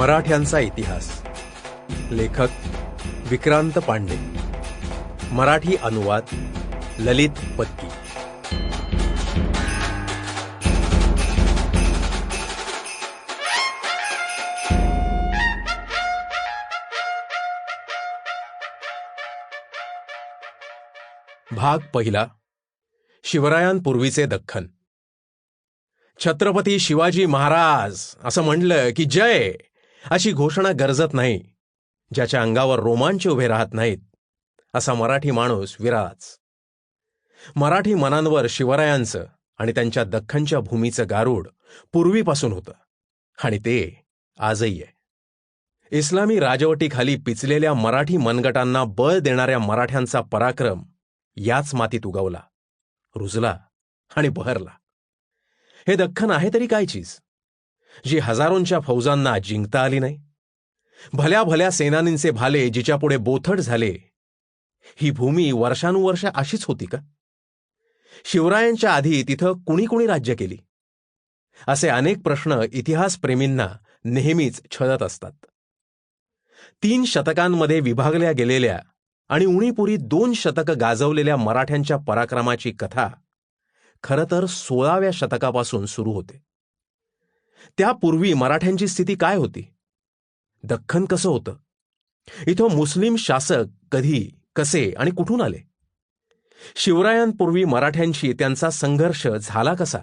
मराठ्यांचा इतिहास. लेखक विक्रांत पांडे. मराठी अनुवाद ललित पत्की. भाग पहिला. शिवरायांपूर्वीचे दख्खन. छत्रपती शिवाजी महाराज असं म्हणलं की जय! अशी घोषणा गरजत नाही ज्याच्या अंगावर रोमांच उभे राहत नाहीत असा मराठी माणूस विराज. मराठी मनांवर शिवरायांचं आणि त्यांच्या दख्खनच्या भूमीचं गारूड पूर्वीपासून होतं आणि ते आजही आहे. इस्लामी राजवटीखाली पिचलेल्या मराठी मनगटांना बळ देणाऱ्या मराठ्यांचा पराक्रम याच मातीत उगवला रुजला आणि बहरला. हे दख्खन आहे तरी काय चीज? जी हजारोंच्या फौजांना जिंकता आली नाही. भल्या भल्या सेनानींचे भाले जिच्यापुढे बोथट झाले. ही भूमी वर्षानुवर्ष अशीच होती का? शिवरायांच्या आधी तिथं कुणी कुणी राज्य केली? असे अनेक प्रश्न इतिहासप्रेमींना नेहमीच छळत असतात. तीन शतकांमध्ये विभागल्या गेलेल्या आणि उणीपुरी दोन शतकं गाजवलेल्या मराठ्यांच्या पराक्रमाची कथा खरं तर सोळाव्या शतकापासून सुरू होते. त्यापूर्वी मराठ्यांची स्थिती काय होती? दख्खन कसं होतं? इथं मुस्लिम शासक कधी कसे आणि कुठून आले? शिवरायांपूर्वी मराठ्यांशी त्यांचा संघर्ष झाला कसा?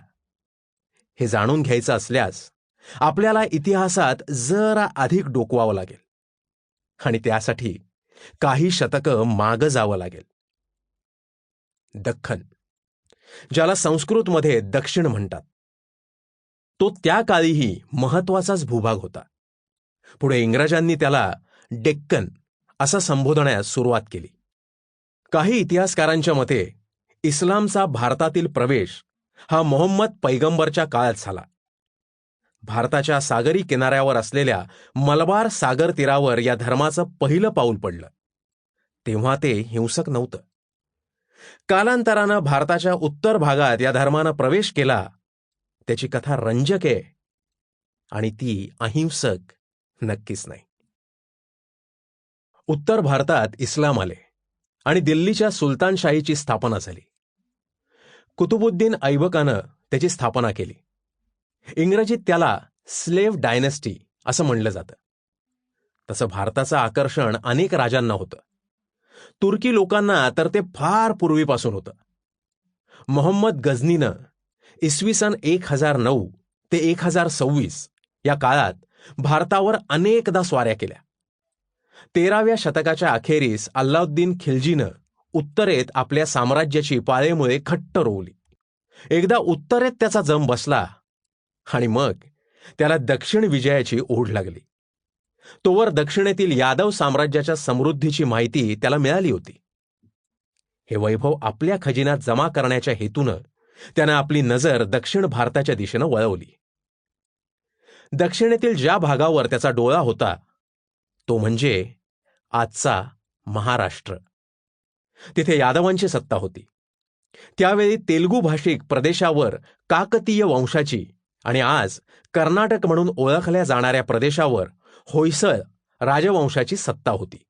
हे जाणून घ्यायचं असल्यास आपल्याला इतिहासात जरा अधिक डोकवावं लागेल. आणि त्यासाठी काही शतकं मागं जावं लागेल. दख्खन ज्याला संस्कृतमध्ये दक्षिण म्हणतात. तो त्या काळीही महत्वाचाच भूभाग होता. पुढे इंग्रजांनी त्याला डेक्कन असं संबोधण्यास सुरुवात केली. काही इतिहासकारांच्या मते इस्लामचा भारतातील प्रवेश हा मोहम्मद पैगंबरच्या काळात झाला. भारताच्या सागरी किनाऱ्यावर असलेल्या मलबार सागर तीरावर या धर्माचं पहिलं पाऊल पडलं. तेव्हा ते हिंसक नव्हतं. कालांतरानं भारताच्या उत्तर भागात या धर्मानं प्रवेश केला त्याची कथा रंजक आहे. आणि ती अहिंसक नक्कीच नाही. उत्तर भारतात इस्लाम आले आणि दिल्लीच्या सुलतानशाहीची स्थापना झाली. कुतुबुद्दीन ऐबकानं त्याची स्थापना केली. इंग्रजीत त्याला स्लेव्ह डायनेस्टी असं म्हणलं जातं. तसं भारताचं आकर्षण अनेक राजांना होतं. तुर्की लोकांना तर ते फार पूर्वीपासून होतं. मोहम्मद गझनीनं इसवी सन एक हजार नऊ ते एक हजार सव्वीस या काळात भारतावर अनेकदा स्वाऱ्या केल्या. तेराव्या शतकाच्या अखेरीस अल्लाउद्दीन खिलजीनं उत्तरेत आपल्या साम्राज्याची पाळेमुळे खट्ट रोवली. एकदा उत्तरेत त्याचा जम बसला आणि मग त्याला दक्षिण विजयाची ओढ लागली. तोवर दक्षिणेतील यादव साम्राज्याच्या समृद्धीची माहिती त्याला मिळाली होती. हे वैभव आपल्या खजिन्यात जमा करण्याच्या हेतूनं त्यानं आपली नजर दक्षिण भारताच्या दिशेनं वळवली. दक्षिणेतील ज्या भागावर त्याचा डोळा होता तो म्हणजे आजचा महाराष्ट्र. तिथे यादवांची सत्ता होती. त्यावेळी तेलुगू भाषिक प्रदेशावर काकतीय वंशाची आणि आज कर्नाटक म्हणून ओळखल्या जाणाऱ्या प्रदेशावर होयसळ राजवंशाची सत्ता होती.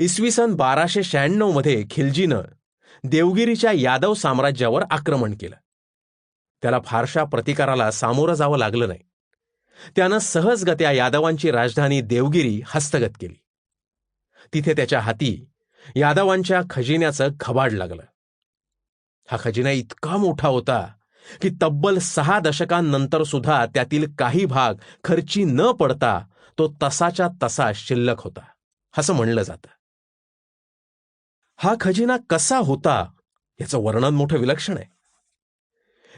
इसवी सन बाराशे शहाण्णवमध्ये खिलजीनं देवगिरीच्या यादव साम्राज्यावर आक्रमण केलं. त्याला फारशा प्रतिकाराला सामोरं जावं लागलं नाही. त्यानं सहजगत्या यादवांची राजधानी देवगिरी हस्तगत केली. तिथे त्याच्या हाती यादवांच्या खजिन्याचं खबाड लागलं. हा खजिना इतका मोठा होता की तब्बल सहा दशकांनंतर सुद्धा त्यातील काही भाग खर्ची न पडता तो तसाच्या तसा शिल्लक होता असं म्हणलं जातं. हा खजिना कसा होता याचं वर्णन मोठं विलक्षण आहे.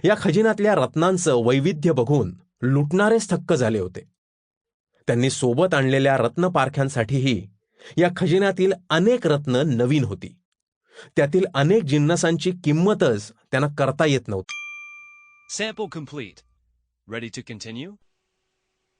या खजिन्यातल्या रत्नांचं वैविध्य बघून लुटणारेच थक्क झाले होते. त्यांनी सोबत आणलेल्या रत्नपारख्यांसाठीही या खजिन्यातील अनेक रत्न नवीन होती. त्यातील अनेक जिन्नसांची किंमतच त्यांना करता येत नव्हती.